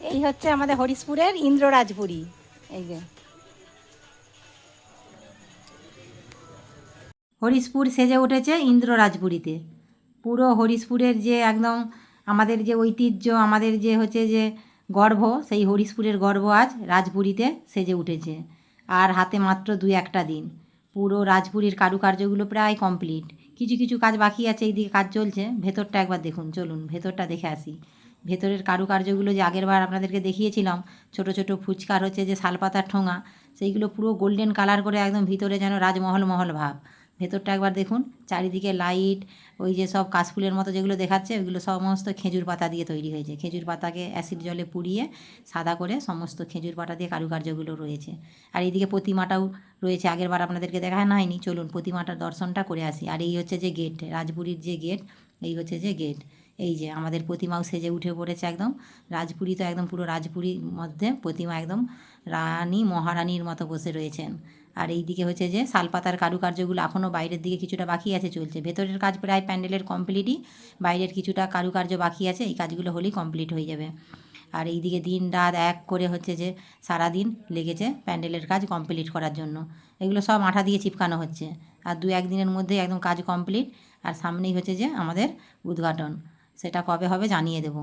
এই হচ্ছে আমাদের হরিশপুরের ইন্দ্ররাজপুরী। এই যে। হরিশপুর সেজে উঠেছে ইন্দ্ররাজপুরীতে। পুরো হরিশপুরের যে একদম আমাদের যে ঐতিহ্য, আমাদের যে হচ্ছে যে গর্ভ সেই হরিশপুরের গর্ব আজ রাজপুরীতে সেজে উঠেছে। আর হাতে মাত্র দুই একটা দিন। পুরো রাজপুরীর কারুকার্যগুলো প্রায় কমপ্লিট কিছু কিছু কাজ বাকি আছে, এইদিকে কাজ চলছে। ভেতরটা একবার দেখুন, চলুন, ভেতরটা দেখে আসি। ভেতরের কারুকার্যগুলো যে আগেরবার আপনাদেরকে দেখিয়েছিলাম, ছোট ছোট ফুচকার হচ্ছে যে শালপাতার ঠোঙা, সেইগুলো পুরো গোল্ডেন কালার করে একদম ভিতরে যেন রাজমহল মহল ভাব। ভেতরটা একবার দেখুন, চারিদিকে লাইট ওই যে সব কাশফুলের মতো যেগুলো দেখাচ্ছে, ওইগুলো সমস্ত খেজুর পাতা দিয়ে তৈরি হয়েছে। খেজুর পাতাকে অ্যাসিড জলে পুড়িয়ে সাদা করে সমস্ত খেজুর পাতা দিয়ে কারুকার্যগুলো রয়েছে। আর এইদিকে প্রতিমাটাও রয়েছে, আগেরবার আপনাদেরকে দেখানো হয়নি, চলুন প্রতিমাটার দর্শনটা করে আসি। আর এই হচ্ছে যে গেট রাজপুরীর যে গেট এই হচ্ছে যে গেট এই যে আমাদের প্রতিমাও সেজে উঠে পড়েছে একদম, রাজপুরী তো একদম পুরো রাজপুরীর মধ্যে প্রতিমা একদম রানী মহারানীর মতো বসে রয়েছেন। আর এই দিকে হচ্ছে যে শালপাতার কারুকার্যগুলো এখনও বাইরের দিকে কিছুটা বাকি আছে চলছে। ভেতরের কাজ প্রায় প্যান্ডেলের কমপ্লিটই বাইরের কিছুটা কারুকার্য বাকি আছে, এই কাজগুলো হলেই কমপ্লিট হয়ে যাবে। আর এই দিকে দিন রাত এক করে হচ্ছে যে সারা দিন লেগেছে প্যান্ডেলের কাজ কমপ্লিট করার জন্য। এগুলো সব আঠা দিয়ে চিপকানো হচ্ছে। আর দু একদিনের মধ্যে একদম কাজ কমপ্লিট আর সামনেই হচ্ছে যে আমাদের উদ্ঘাটন। সেটা কবে হবে জানিয়ে দেবো।